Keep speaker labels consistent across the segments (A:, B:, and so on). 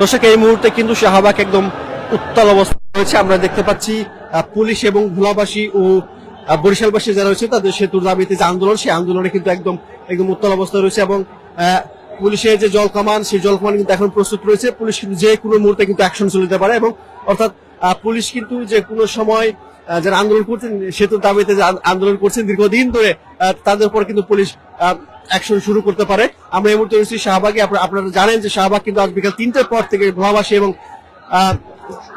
A: দর্শক, এই মুহূর্তে কিন্তু শাহবাগ একদম উত্তাল অবস্থা রয়েছে। আমরা দেখতে পাচ্ছি পুলিশ এবং ভোলাবাসী ও বরিশালবাসী যারা রয়েছে, তাদের সেতুর দাবিতে যে আন্দোলন, সেই আন্দোলনে কিন্তু একদম একদম উত্তাল অবস্থা রয়েছে এবং পুলিশের যে জল কামান, সেই জল কামান কিন্তু এখন প্রস্তুত রয়েছে। পুলিশ কিন্তু যে কোনো মুহূর্তে কিন্তু অ্যাকশন চলে যেতে পারে এবং অর্থাৎ পুলিশ কিন্তু যে কোনো সময় যারা আন্দোলন করছেন, সেতুর দাবিতে যে আন্দোলন করছেন, দীর্ঘদিন ধরে তাদের উপর কিন্তু পুলিশ অ্যাকশন শুরু করতে পারে। আমরা এই মুহূর্তে রয়েছি শাহবাগে। আপনারা জানেন যে শাহবাগ কিন্তু আজ বিকাল তিনটের পর থেকে ভোলাবাসী এবং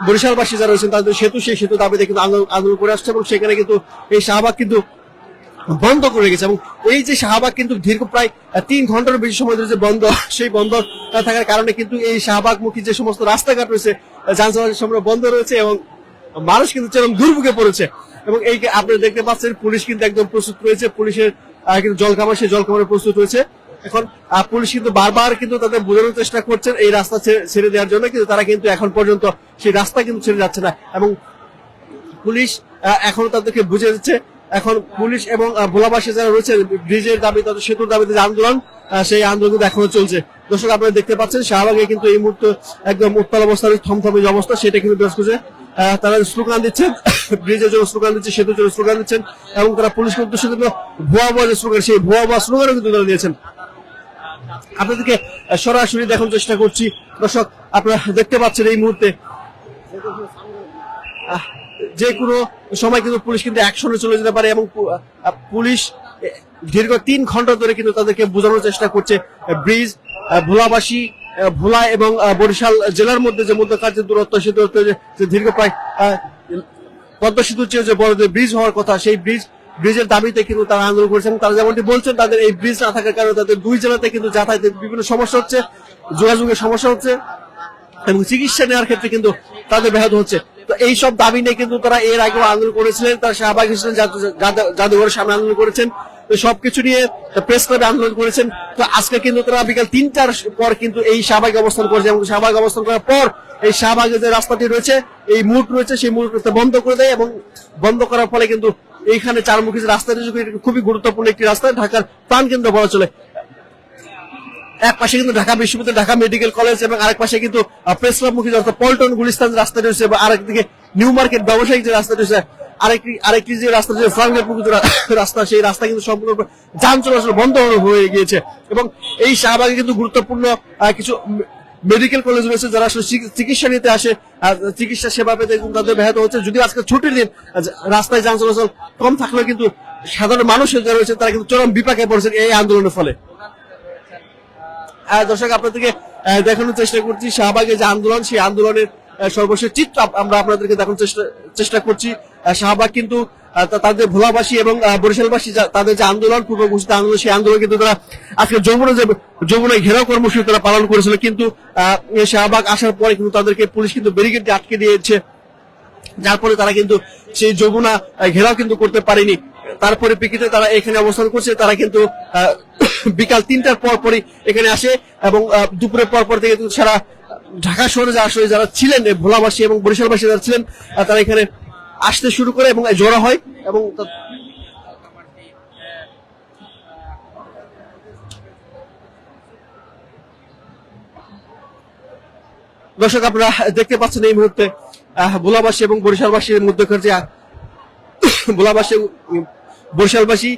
A: বরিশালবাসী যারা রয়েছেন, তাদের সেতু, সেই সেতু দাবিতে কিন্তু আন্দোলন করে আসছে এবং সেখানে কিন্তু এই শাহবাগ কিন্তু বন্ধ করে গেছে এবং এই যে শাহবাগ কিন্তু দীর্ঘ প্রায় তিন ঘণ্টার বেশি সময় ধরে যে বন্ধ, সেই বন্ধ থাকার কারণে কিন্তু এই শাহবাগমুখী যে সমস্ত রাস্তাঘাট রয়েছে যান চলাচল বন্ধ রয়েছে এবং মানুষ কিন্তু চরম দুর্ভোগে পড়েছে। এবং এই আপনারা দেখতে পাচ্ছেন, পুলিশ কিন্তু একদম প্রস্তুত রয়েছে। পুলিশের কিন্তু জলকামার সেই জলকামারে প্রস্তুত রয়েছে এখন পুলিশ কিন্তু বারবার কিন্তু তাদের বোঝানোর চেষ্টা করছেন এই রাস্তা ছেড়ে- দেওয়ার জন্য, কিন্তু তারা কিন্তু এখন পর্যন্ত সেই রাস্তা কিন্তু ছেড়ে যাচ্ছে না। এবং পুলিশ এখনও তাদেরকে বুঝে দিচ্ছে। এখন পুলিশ এবং ভোলাবাসী যারা রয়েছে, ব্রিজের দাবি, তাদের সেতুর দাবিতে যে আন্দোলন সেই আন্দোলন কিন্তু এখনও চলছে। দর্শক, আপনারা দেখতে পাচ্ছেন, শাহবাগে কিন্তু এই মুহূর্তে একদম উত্তাল অবস্থার, থমথমে যে অবস্থা, সেটা কিন্তু বিরাজ করছে তারা স্লোগান দিচ্ছেন, ব্রিজের জন্য স্লোগান দিচ্ছে, সেতুর জন্য স্লোগান দিচ্ছেন, এবং তারা পুলিশের উদ্দেশ্যে কিন্তু ভুয়া ভুয়া যে স্লোগান, সেই ভুয়া ভুয়া স্লোগানও কিন্তু তারা দিয়েছেন। আপনাদেরকে সরাসরি দেখানোর চেষ্টা করছি। দর্শক, আপনারা দেখতে পাচ্ছেন এই মুহূর্তে যে কোনো সময় কিন্তু পুলিশ কিন্তু অ্যাকশনে চলে যেতে পারে এবং পুলিশ দীর্ঘ তিন ঘণ্টা ধরে কিন্তু তাদেরকে বোঝানোর চেষ্টা করছে ব্রিজ ভোলাবাসী ভোলা এবং বরিশাল জেলার মধ্যে যে মধ্যকার যে দূরত্ব, সে দূরত্ব যে- দীর্ঘ প্রায় পদ্মা সেতুর চেয়ে যে বড় যে ব্রিজ হওয়ার কথা, সেই ব্রিজ ব্রিজের দাবিতে কিন্তু তারা আন্দোলন করেছেন। তারা যেমনটি বলছেন, তাদের এই ব্রিজ না থাকার কারণে তাদের দুই জেলাতে কিন্তু যাতায়াতের বিভিন্ন সমস্যা হচ্ছে, যোগাযোগের সমস্যা হচ্ছে এবং চিকিৎসা নেওয়ার ক্ষেত্রে কিন্তু তাদের ব্যাহত হচ্ছে। তো এই সব দাবি নিয়ে কিন্তু তারা এর আগেও আন্দোলন করেছিলেন, তারা শাহবাগ হিসেবে জাদুঘরের সামনে আন্দোলন করেছেন। সবকিছু নিয়ে প্রেস ক্লাবে আন্দোলন করেছেন। তো আজকে কিন্তু তারা বিকাল তিনটার পর কিন্তু এই শাহবাগে অবস্থান করেছে এবং শাহবাগ অবস্থান করার পর এই শাহবাগে যে রাস্তাটি রয়েছে, এই মুট রয়েছে, সেই মুট বন্ধ করে দেয় এবং বন্ধ করার ফলে কিন্তু এইখানে চারমুখী যে রাস্তাটি খুবই গুরুত্বপূর্ণ একটি রাস্তা। ঢাকার প্রাণ কেন্দ্র বলা চলে। এক পাশে কিন্তু ঢাকা বিশ্ববিদ্যালয়, ঢাকা মেডিকেল কলেজ এবং আরেক পাশে কিন্তু প্রেস ক্লাব মুখী অর্থাৎ পল্টন গুলিস্তান রাস্তা রয়েছে এবং আরেকদিকে নিউ মার্কেট ব্যবসায়িক যে রাস্তা রয়েছে আরেকটি আরেকটি যে রাস্তা যে রা- রাস্তা, সেই রাস্তা কিন্তু সম্পূর্ণ যান চলাচল বন্ধ হয়ে গিয়েছে। এবং এই শাহবাগে কিন্তু গুরুত্বপূর্ণ কিছু মেডিকেল কলেজ রয়েছে যারা আসলে চিকিৎসা নিতে আসে চিকিৎসা সেবা পেতে কিন্তু তাদের ব্যাহত হচ্ছে। যদিও আজকে ছুটির দিন রাস্তায় যান চলাচল কম থাকলেও কিন্তু সাধারণ মানুষ যারা রয়েছে, তারা কিন্তু চরম বিপাকে পড়েছেন এই আন্দোলনের ফলে। দর্শক, আপনাদেরকে দেখানোর চেষ্টা করছি, শাহবাগে যে আন্দোলন, সেই আন্দোলনের সর্বশেষ চিত্র আমরা আপনাদেরকে দেখানোর চেষ্টা চেষ্টা করছি। শাহবাগ কিন্তু তাদের ভোলাবাসী এবং বরিশালবাসী তাদের যে আন্দোলন, পূর্ব ঘোষিত আন্দোলন, সেই আন্দোলন কিন্তু তারা আজকে যমুনা যে যমুনা ঘেরাও কর্মসূচি তারা পালন করেছিল। কিন্তু শাহবাগ আসার পরে কিন্তু তাদেরকে পুলিশ কিন্তু ব্যারিকেড দিয়ে আটকে দিয়েছে। যার ফলে তারা কিন্তু সেই যমুনা ঘেরাও কিন্তু করতে পারেনি। তার পরিপ্রেক্ষিতে তারা এখানে অবস্থান করছে। তারা কিন্তু বিকাল তিনটার পর পরই এখানে আসে এবং দুপুরের পর পর থেকে সারা ঢাকা শহরে যারা আসলে যারা ছিলেন ভোলাবাসী এবং বরিশালবাসী যারা ছিলেন তারা এখানে আসতে শুরু করে এবং জড়ো হয় এবং দর্শক, আপনারা দেখতে পাচ্ছেন এই মুহূর্তে ভোলাবাসী এবং বরিশালবাসীর মধ্যকার যে ভোলাবাসী এবং বরিশালবাসী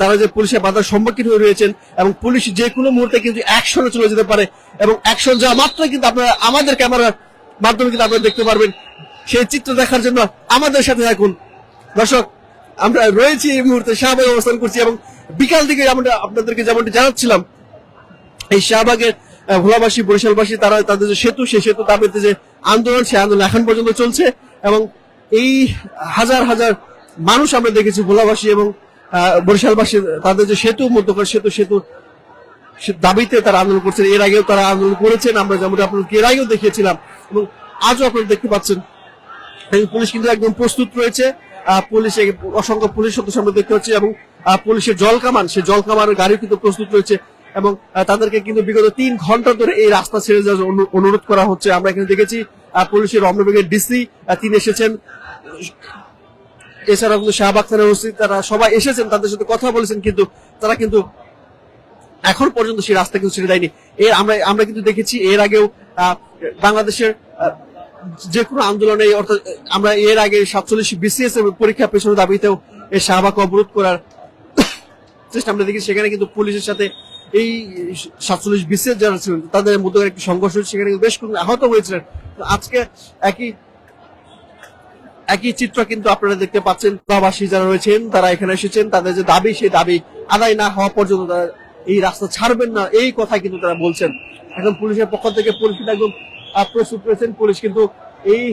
A: তারা যে পুলিশের বাধার সম্মুখীন হয়ে রয়েছেন এবং পুলিশ যে কোনো মুহূর্তে কিন্তু অ্যাকশনে চলে যেতে পারে এবং অ্যাকশন যাওয়া মাত্রই কিন্তু আপনারা আমাদের ক্যামেরার মাধ্যমে কিন্তু আপনারা দেখতে পারবেন। সেই চিত্র দেখার জন্য আমাদের সাথে থাকুন। দর্শক, আমরা রয়েছি এই মুহূর্তে শাহবাগে অবস্থান করছি এবং বিকাল দিকে আমরা আপনাদেরকে যেমনটি জানাচ্ছিলাম, এই শাহবাগের ভোলাবাসী, বরিশালবাসী তারা তাদের যে সেতু, সেই সেতু দাবিতে যে আন্দোলন, সেই আন্দোলন এখন পর্যন্ত চলছে এবং এই হাজার হাজার মানুষ আমরা দেখেছি ভোলাবাসী এবং বরিশালবাসী, তাদের যে সেতু, মধ্যকার সেতু সেতু সে দাবিতে তারা আন্দোলন করছেন। এর আগেও তারা আন্দোলন করেছেন। আমরা যেমন আপনাদেরকে এর আগেও দেখিয়েছিলাম এবং আজও আপনারা দেখতে পাচ্ছেন। পুলিশ কিন্তু একদম প্রস্তুত রয়েছে। পুলিশ অসংখ্য পুলিশ সদস্য আমরা দেখতে পাচ্ছি এবং পুলিশের জল কামান, সেই জল কামানের গাড়ি কিন্তু প্রস্তুত রয়েছে এবং তাদেরকে কিন্তু বিগত তিন ঘণ্টা ধরে এই রাস্তা ছেড়ে যাওয়ার অনু- অনুরোধ করা হচ্ছে। আমরা এখানে দেখেছি পুলিশের রমনবেগের ডিসি তিনি এসেছেন। এছাড়া কিন্তু শাহবাগ থানার ওসি, তারা সবাই এসেছেন, তাদের সাথে কথা বলেছেন, কিন্তু তারা কিন্তু এখন পর্যন্ত সেই রাস্তা কিন্তু ছেড়ে দেয়নি। এর আমরা আমরা কিন্তু দেখেছি, এর আগেও বাংলাদেশের যে কোনো আন্দোলনে, অর্থাৎ, আমরা এর আগে সাতচল্লিশ বিসিএস এর পরীক্ষা পেছনের দাবিতেও এই শাহবাগ অবরোধ করার চেষ্টা আমরা দেখি সেখানে কিন্তু পুলিশের সাথে এই সাতচল্লিশ বিসিএস যারা ছিলেন, তাদের মধ্যে একটি সংঘর্ষ সেখানে বেশ আহত হয়েছিলেন। আজকে একই একই চিত্র কিন্তু আপনারা দেখতে পাচ্ছেন। প্রবাসী যারা রয়েছেন, তারা এখানে এসেছেন। তাদের যে দাবি, সেই দাবি আদায় না হওয়া পর্যন্ত তারা এই রাস্তা ছাড়বেন না। এই কথা কিন্তু তারা বলছেন। এখন পুলিশের পক্ষ থেকে পুলিশ কিন্তু একদম প্রস্তুত করেছেন পুলিশ কিন্তু এই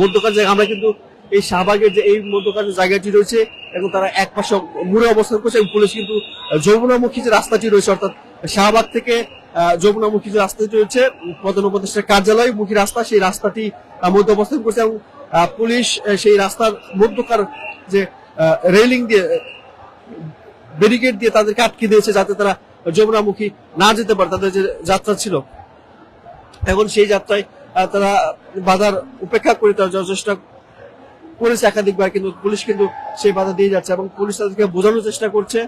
A: মধ্যকার জায়গায় আমরা কিন্তু এই শাহবাগের যে এই মধ্যকার জায়গাটি রয়েছে এবং তারা এক পাশে মুড়ে অবস্থান করছে এবং পুলিশ কিন্তু যমুনামুখী যে রাস্তাটি রয়েছে, অর্থাৎ শাহবাগ থেকে যমুনামুখী যে রাস্তাটি রয়েছে প্রধান উপদেষ্টার কার্যালয় মুখী রাস্তা, সেই রাস্তাটি মধ্যে অবস্থান করছে এবং পুলিশ সেই রাস্তার মধ্যকার যে রেলিং দিয়ে, ব্যারিকেড দিয়ে তাদেরকে আটকে দিয়েছে যাতে তারা যমুনামুখী না যেতে পারে, তাদের যে যাত্রা ছিল। এখন সেই যাত্রায় তারা বাধার উপেক্ষা করে তারা চেষ্টা করেছে একাধিকবার কিন্তু, পুলিশ কিন্তু সেই বাধা দিয়ে যাচ্ছে এবং পুলিশ তাদেরকে বোঝানোর চেষ্টা করছে।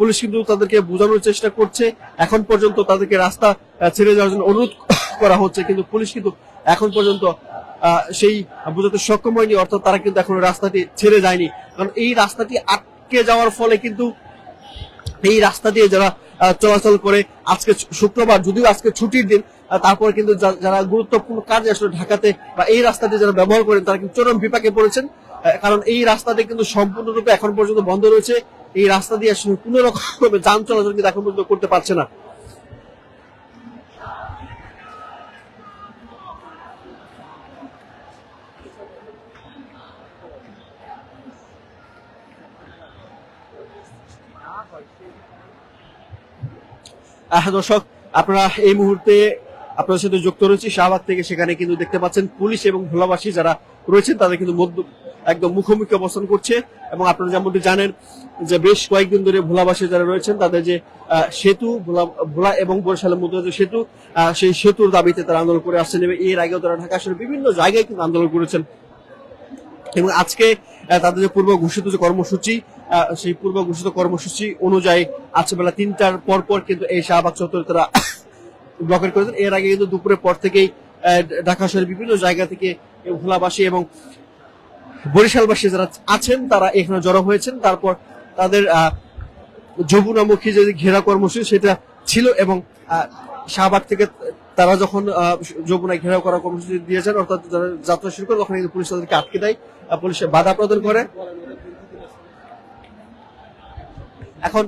A: পুলিশ কিন্তু তাদেরকে বোঝানোর চেষ্টা করছে। এখন পর্যন্ত তাদেরকে রাস্তা ছেড়ে যাওয়ার জন্য অনুরোধ করা হচ্ছে, কিন্তু পুলিশ কিন্তু এখন পর্যন্ত সেই বোঝাতে সক্ষম হয়নি, অর্থাৎ তারা কিন্তু এখন রাস্তাটি ছেড়ে যায়নি। কারণ এই রাস্তাটি আটকে যাওয়ার ফলে কিন্তু এই রাস্তা দিয়ে যারা চলাচল করে, আজকে শুক্রবার, যদিও আজকে ছুটির দিন তারপর কিন্তু যারা গুরুত্বপূর্ণ কাজে আসলে ঢাকাতে বা এই রাস্তাটি যারা ব্যবহার করেন, তারা কিন্তু চরম বিপাকে পড়েছেন। কারণ এই রাস্তাটি কিন্তু সম্পূর্ণরূপে এখন পর্যন্ত বন্ধ রয়েছে। এই রাস্তা দিয়ে আসলে কোন রকম যান চলাচল কিন্তু এখন পর্যন্ত করতে পারছে না। দর্শক, আপনারা এই মুহূর্তে আপনাদের সাথে যুক্ত রয়েছে। শাহবাগ থেকে সেখানে কিন্তু দেখতে পাচ্ছেন পুলিশ এবং ভোলাবাসী যারা রয়েছেন, তাদের কিন্তু একদম মুখোমুখি অবস্থান করছে। এবং আপনারা যেমনটি জানেন যে বেশ কয়েকদিন ধরে ভোলাবাসী যারা রয়েছেন, তাদের যে সেতু, ভোলা ভোলা এবং বরিশালের মধ্যে যে সেতু সেই সেতুর দাবিতে তারা আন্দোলন করে আসছেন এবং এর আগেও তারা ঢাকা শহরের বিভিন্ন জায়গায় কিন্তু আন্দোলন করেছেন। এবং আজকে তাদের যে পূর্ব ঘোষিত যে কর্মসূচি সেই পূর্ব ঘোষিত কর্মসূচি অনুযায়ী আজকে বেলা তিনটার পর পর কিন্তু এই শাহবাগ চত্বরে তারা ব্লকেট করেছেন। এর আগে কিন্তু দুপুরের পর থেকেই ঢাকা শহরের বিভিন্ন জায়গা থেকে ভোলাবাসী এবং বরিশালবাসী যারা আছেন, তারা এখানে জড়ো হয়েছেন। তারপর তাদের যমুনামুখী যে ঘেরা কর্মসূচি সেটা ছিল এবং শাহবাগ থেকে তারা যখন যমুনায় ঘেরাও করার কর্মসূচি দিয়েছেন, অর্থাৎ যারা যাত্রা শুরু করে, তখন কিন্তু পুলিশ তাদেরকে আটকে দেয় পুলিশে বাধা প্রদান করে। এখন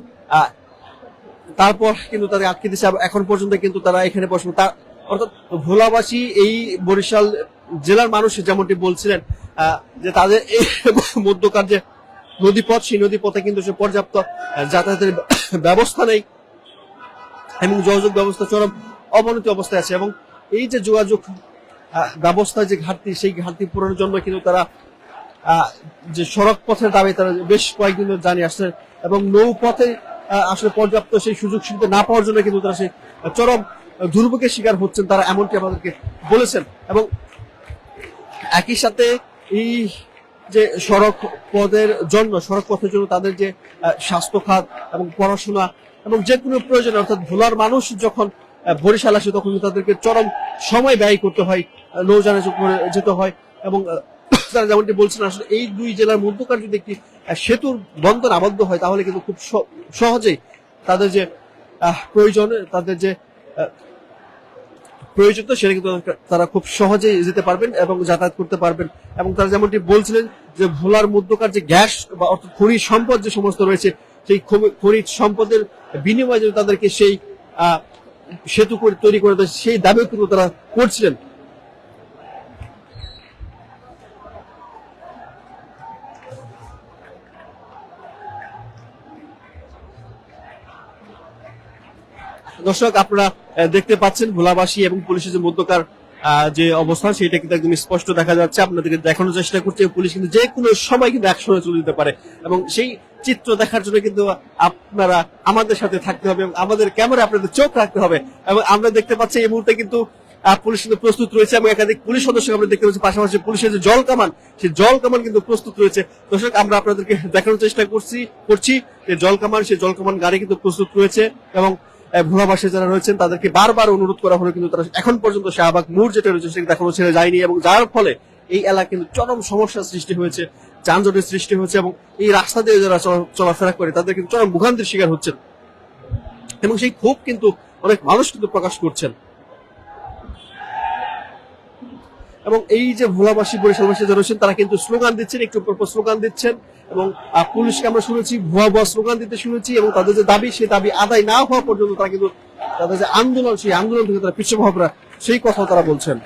A: তারপর কিন্তু তাদের আটকে দিচ্ছে এখন পর্যন্ত কিন্তু তারা এখানে বসবে। তা অর্থাৎ ভোলাবাসী এই বরিশাল জেলার মানুষ যেমনটি বলছিলেন যে তাদের এই মধ্যকার যে নদীপথ সেই নদীপথে কিন্তু সে পর্যাপ্ত যাতায়াতের ব্যবস্থা নেই এবং যোগাযোগ ব্যবস্থা চরম অবনতি অবস্থায় আছে এবং এই যে যোগাযোগ আহ, ব্যবস্থার যে ঘাটতি সেই ঘাটতি পূরণের জন্য কিন্তু তারা যে সড়ক পথের দাবি তারা বেশ কয়েকদিন জানিয়ে আসছে এবং নৌপথে আসলে পর্যাপ্ত সেই সুযোগ সুবিধা না পাওয়ার জন্য কিন্তু তারা সেই চরম দুর্ভোগের শিকার হচ্ছেন, তারা এমনটি আমাদেরকে বলেছেন। এবং একই সাথে এই যে সড়ক পথের জন্য, সড়ক পথের জন্য তাদের যে স্বাস্থ্য খাত এবং পড়াশোনা এবং যে কোনো প্রয়োজন, অর্থাৎ ভোলার মানুষ যখন বরিশাল আসে তখন তাদেরকে চরম সময় ব্যয় করতে হয় করে যেতে হয় এবং তারা যেমনটি বলছেন, আসলে এই দুই জেলার মধ্যকার যদি একটি সেতুর বন্ধন আবদ্ধ হয়, তাহলে কিন্তু খুব সহজেই তাদের যে প্রয়োজন, তাদের যে প্রয়োজন তো সেটা কিন্তু তারা খুব সহজেই যেতে পারবেন এবং যাতায়াত করতে পারবেন। এবং তারা যেমনটি বলছিলেন যে, ভোলার মধ্যকার যে গ্যাস বা অর্থাৎ খনিজ সম্পদ যে সমস্ত রয়েছে, সেই খনিজ সম্পদের বিনিময়ে যদি তাদেরকে সেই সেতু তৈরি করে সেই দাবিও কিন্তু তারা করছিলেন। দর্শক, আপনারা দেখতে পাচ্ছেন ভোলাবাসী এবং পুলিশের যে মধ্যকার যে অবস্থান, সেটা কিন্তু একদম স্পষ্ট দেখা যাচ্ছে। আপনাদেরকে দেখানোর চেষ্টা করছে পুলিশ কিন্তু যে কোনো সময় কিন্তু একসঙ্গে চলে যেতে পারে। এবং সেই চিত্র দেখার জন্য কিন্তু আপনারা আমাদের সাথে থাকতে হবে এবং আমাদের ক্যামেরা আপনাদের চোখ রাখতে হবে। এবং আমরা দেখতে পাচ্ছি এই মুহূর্তে কিন্তু পুলিশ কিন্তু প্রস্তুত রয়েছে এবং একাধিক পুলিশ সদস্য আমরা দেখতে পাচ্ছি। পাশাপাশি পুলিশের যে জল কামান, সেই জল কামান কিন্তু প্রস্তুত রয়েছে। দর্শক, আমরা আপনাদেরকে দেখানোর চেষ্টা করছি করছি যে জল কামান, সেই জল কামান গাড়ি কিন্তু প্রস্তুত রয়েছে এবং ভোলাবাসী যারা রয়েছেন, তাদেরকে বারবার অনুরোধ করা হলো, কিন্তু তারা এখন পর্যন্ত শাহবাগ মোড় যেটা রয়েছে সেটা এখনও ছেড়ে যায়নি, এবং যার ফলে এই এলাকা কিন্তু চরম সমস্যার সৃষ্টি হয়েছে, যানজটের সৃষ্টি হয়েছে, এবং এই রাস্তা দিয়ে যারা চলাফেরা করে, তাদের কিন্তু চরম ভোগান্তির শিকার হচ্ছেন। এবং সেই ক্ষোভ কিন্তু অনেক মানুষ কিন্তু প্রকাশ করছেন। এবং এই যে ভোলাবাসী, বরিশালবাসী যারা রয়েছেন, তারা কিন্তু স্লোগান দিচ্ছেন, একটু স্লোগান দিচ্ছেন। এবং পুলিশকে আমরা শুনেছি, ভুয়া ভুয়া স্লোগান দিতে শুনেছি এবং তাদের যে দাবি সেই দাবি আদায় না হওয়া পর্যন্ত তারা কিন্তু তাদের যে আন্দোলন, সেই আন্দোলন থেকে তারা পিছু ভাবরা সেই কথাও তারা বলছেন।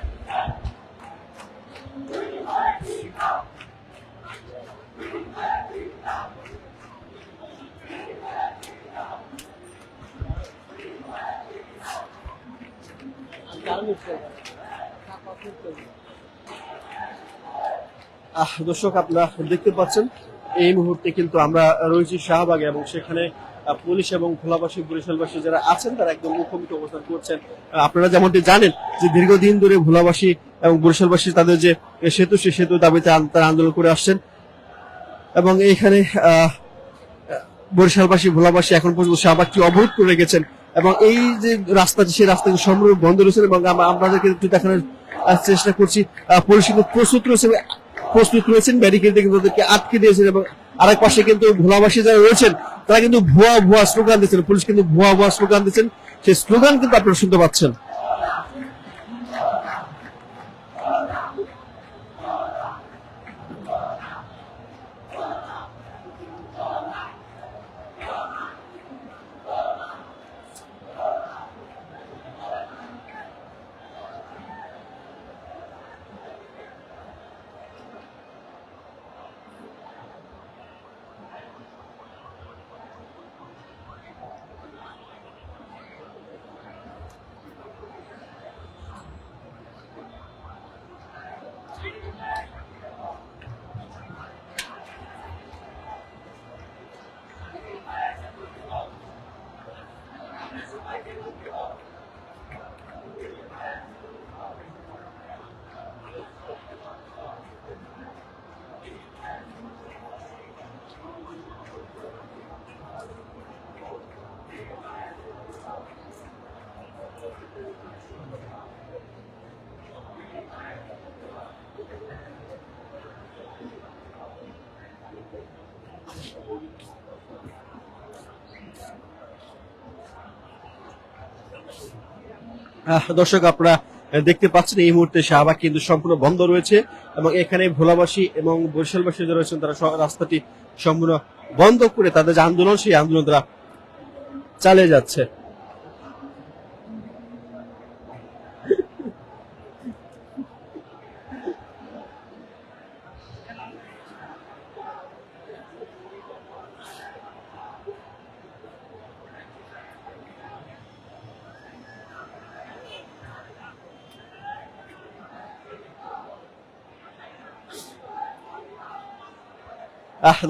A: দর্শক, আপনারা দেখতে পাচ্ছেন এই মুহূর্তে কিন্তু আমরা রয়েছি শাহবাগে এবং সেখানে পুলিশ এবং ভোলাবাসী বরিশালবাসী যারা আছেন, তারা একদম মুখোমুখি অবস্থান করছেন। আপনারা যেমনটি জানেন যে দীর্ঘদিন ধরে ভোলাবাসী এবং বরিশালবাসী তাদের যে সেতু, সে সেতু দাবিতে তারা আন্দোলন করে আসছেন। এবং এইখানে বরিশালবাসী, ভোলাবাসী এখন পর্যন্ত শাহবাগটি অবরোধ করে রেখেছেন। এবং এই যে রাস্তাটি, সেই রাস্তাটি সম্পূর্ণ বন্ধ রয়েছে এবং আমরা আপনাদেরকে একটু দেখানোর চেষ্টা করছি। পুলিশ কিন্তু প্রস্তুত রয়েছে প্রস্তুত রয়েছেন, ব্যারিকেড থেকে তাদেরকে আটকে দিয়েছেন এবং আরেক পাশে কিন্তু ভোলাবাসী যারা রয়েছেন, তারা কিন্তু ভুয়া ভুয়া স্লোগান দিচ্ছেন। পুলিশ কিন্তু ভুয়া ভুয়া স্লোগান দিচ্ছেন। সেই স্লোগান কিন্তু আপনারা শুনতে পাচ্ছেন। Thank you. দর্শক, আপনারা দেখতে পাচ্ছেন এই মুহূর্তে শাহবাগ কিন্তু সম্পূর্ণ বন্ধ রয়েছে এবং এখানে ভোলাবাসী এবং বরিশালবাসী যারা রয়েছেন, তারা রাস্তাটি সম্পূর্ণ বন্ধ করে তাদের যে আন্দোলন, সেই আন্দোলন তারা চালিয়ে যাচ্ছে।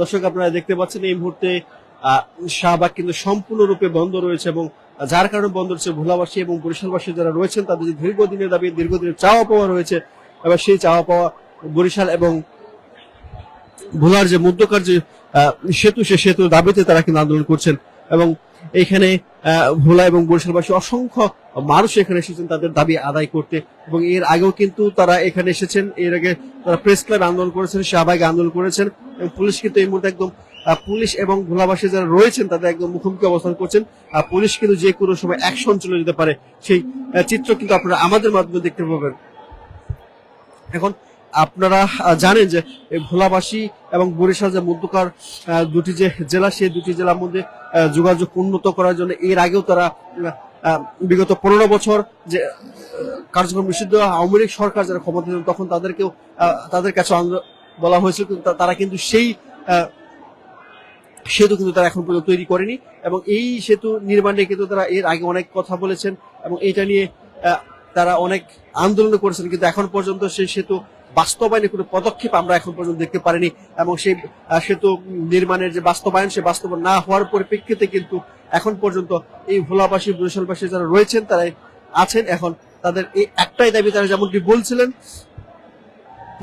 A: দর্শক, আপনারা দেখতে পাচ্ছেন এই মুহূর্তে শাহবাগ কিন্তু সম্পূর্ণরূপে বন্ধ রয়েছে এবং যার কারণে বন্ধ রয়েছে ভোলাবাসী এবং বরিশালবাসী যারা রয়েছেন, তাদের যে দীর্ঘদিনের দাবি, দীর্ঘদিনের চাওয়া পাওয়া রয়েছে, এবার সেই চাওয়া পাওয়া বরিশাল এবং ভোলার যে মধ্যকার যে সেতু, সে সেতুর দাবিতে তারা কিন্তু আন্দোলন করছেন এবং এখানে ভোলা এবং বরিশালবাসী অসংখ্য মানুষ এখানে এসেছেন তাদের দাবি আদায় করতে এবং এর আগেও কিন্তু তারা এখানে এসেছেন। এর আগে তারা প্রেস ক্লাব আন্দোলন করেছেন, শাহবাগে আন্দোলন করেছেন এবং পুলিশ কিন্তু এই মুহূর্তে একদম পুলিশ এবং ভোলাবাসী যারা রয়েছেন তাদের একদম মুখোমুখি অবস্থান করছেন। পুলিশ কিন্তু যে কোনো সময় অ্যাকশন চলে যেতে পারে। সেই চিত্র কিন্তু আপনারা আমাদের মাধ্যমে দেখতে পাবেন। এখন আপনারা জানেন যে ভোলাবাসী এবং বরিশাল যে মধ্যকার দুটি যে জেলা, সেই দুটি জেলার মধ্যে যোগাযোগ উন্নত করার জন্য এর আগেও তারা বিগত পনেরো বছর যে কার্যক্রম নিষিদ্ধ, আওয়ামী লীগ সরকার যারা ক্ষমতা ছিল তখন তাদেরকেও তাদের কাছে বলা হয়েছিল, কিন্তু তারা কিন্তু সেই সেতু কিন্তু তারা এখন পর্যন্ত তৈরি করেনি এবং এই সেতু নির্মাণে কিন্তু তারা এর আগে অনেক কথা বলেছেন এবং এটা নিয়ে তারা অনেক আন্দোলন করেছেন, কিন্তু এখন পর্যন্ত সেই সেতু বাস্তবায়নের কোনো পদক্ষেপ আমরা এখন পর্যন্ত দেখতে পারিনি এবং সেই সেতু নির্মাণের যে বাস্তবায়ন, সে বাস্তবায়ন না হওয়ার পরিপ্রেক্ষিতে কিন্তু এখন পর্যন্ত এই ভোলাবাসী, বরিশালবাসী যারা রয়েছেন তারা আছেন এখন। তাদের এই একটাই দাবি, তারা যেমনটি বলছিলেন,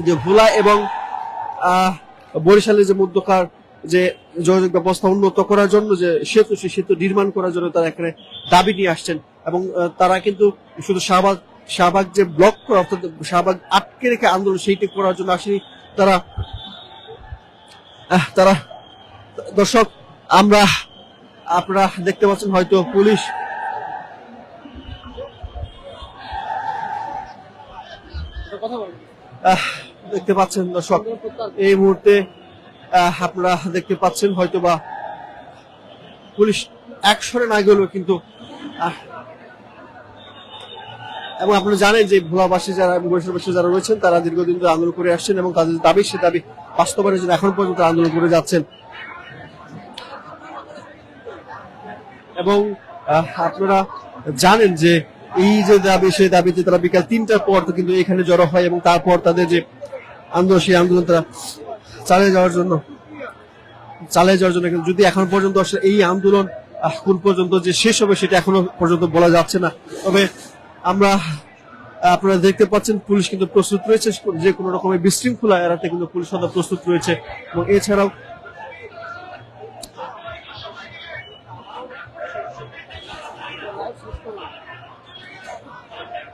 A: যে ভোলা এবং বরিশালের যে মধ্যকার যে যোগাযোগ ব্যবস্থা উন্নত করার জন্য যে সেতু, সেই সেতু নির্মাণ করার জন্য তারা এখানে দাবি নিয়ে আসছেন এবং তারা কিন্তু শুধু শাহবাগ শাহবাগ যে ব্লক করা, অর্থাৎ শাহবাগ আটকে রেখে আন্দোলন সেইটি করার জন্য আসেনি। তারা তারা, দর্শক, আমরা, আপনারা দেখতে পাচ্ছেন হয়তো পুলিশ দেখতে পাচ্ছেন দর্শক, এই মুহূর্তে আপনারা দেখতে পাচ্ছেন হয়তো বা পুলিশ একশনে না গেলেও কিন্তু এবং আপনারা জানেন যে ভোলাবাসী যারা এবং যারা রয়েছেন, তারা দীর্ঘদিন ধরে আন্দোলন করে আসছেন এবং তাদের দাবি, সে দাবি বাস্তবায়নের জন্য এখন পর্যন্ত আন্দোলন করে যাচ্ছেন। এবং আপনারা জানেন যে এই যে দাবি, সেই দাবিতে তারা বিকাল তিনটার পর তো কিন্তু এখানে জড়ো হয় এবং তারপর তাদের যে আন্দোলন, সেই আন্দোলন তারা চালিয়ে যাওয়ার জন্য, চালিয়ে যাওয়ার জন্য যদি এখন পর্যন্ত আসলে এই আন্দোলন কোন পর্যন্ত যে শেষ হবে সেটা এখনও পর্যন্ত বলা যাচ্ছে না। তবে আমরা আপনারা দেখতে পাচ্ছেন পুলিশ কিন্তু প্রস্তুত রয়েছে, যে কোনো রকমের বিশৃঙ্খলা এড়াতে কিন্তু পুলিশ সদা প্রস্তুত রয়েছে। এবং এছাড়াও